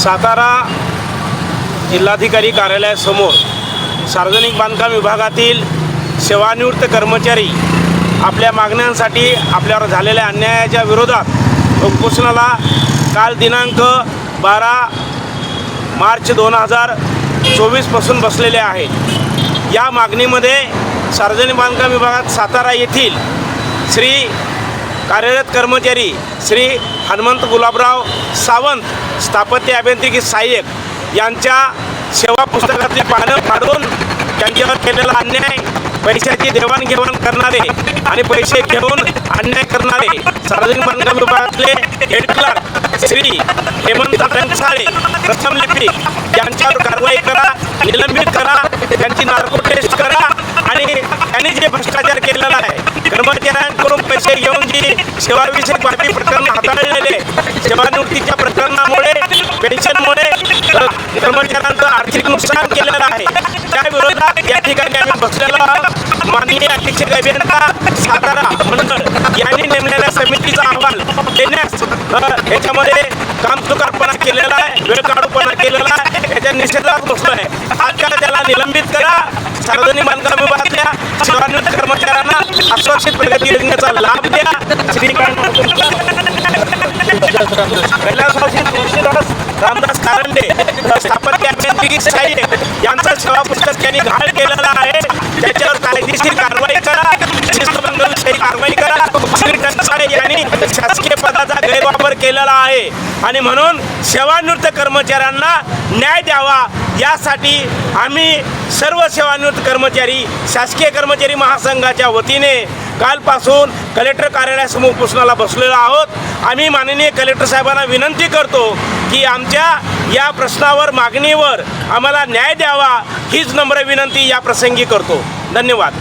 सातारा जिल्हाधिकारी कार्यालयासमोर सार्वजनिक बांधकाम विभागातील सेवानिवृत्त कर्मचारी आपल्या मागण्यांसाठी आपल्यावर झालेल्या अन्यायाच्या विरोधात उपोषणाला काल दिनांक बारा मार्च दोन हजार चोवीसपासून बसलेले आहेत. या मागणीमध्ये सार्वजनिक बांधकाम विभागात सातारा येथील श्री कार्यरत कर्मचारी श्री हनुमंत गुलाबराव सावंत स्थापत्य अभियांत्रिकी सहाय्यक यांच्या सेवा पुस्तकातली पानं फाडून त्यांच्यावर केलेला अन्याय पैशाची देवाणघेवाण करणारे आणि पैसे घेऊन अन्याय करणारे सार्वजनिक बांधकाम विभागातले हेड क्लर्क श्री हेमंत टंकसाळे प्रथम लिपिक यांच्यावर कारवाई करा निलंबित करा त्यांची नार्को टेस्ट करा आणि त्यांनी जे भ्रष्टाचार केलेला आहे कर्मचाऱ्यांकडून पैसे घेऊन सेवाविषयक बातमी प्रकरण हाताळलेले सेवानिवृत्तीच्या प्रकरणामुळे पेन्शनमुळे कर्मचाऱ्यांचं आर्थिक नुकसान केलेलं आहे. त्या विरोधात या ठिकाणी आम्ही बसलेलो आहोत. माननीय अधीक्षक अभियंता सातारा मंडळ यांनी नेमलेल्या समितीचा अहवाल देण्यास याच्यामध्ये कामचुकारपणा केलेला आहे वेळ काढूपणा केलेला आहे याच्या निषेधात बसलो आहे. आजकाल त्याला निलंबित करा. सार्वजनिक बांधकाम विभागातल्या सेवानिवृत्त कर्मचाऱ्यांना असुरक्षित प्रगती योजनेचा लाभ द्या. श्रीकांत कैलासवासी रामदास कारंडे स्थापत्य अभियांत्रिकी सहाय्यक यांचं सेवा पुस्तक त्यांनी घाळ केलेलं आहे त्याच्यावर कायदेशीर कारवाई करा शिस्तबंधविषयी कारवाई करा. श्री यांनी शासकीय पदाचा गैरवापर केलेला आहे. आणि म्हणून सेवानिवृत्त कर्मचाऱ्यांना न्याय द्यावा. यासाठी आम्ही सर्व सेवानिवृत्त कर्मचारी शासकीय कर्मचारी महासंघाच्या वतीने कालपासून कलेक्टर कार्यालयासमोर उपोषणाला बसलेलो आहोत. आम्ही माननीय कलेक्टर साहेबांना विनंती करतो की आमच्या या प्रश्नावर मागणीवर आम्हाला न्याय द्यावा. हीच नम्र विनंती या प्रसंगी करतो. धन्यवाद.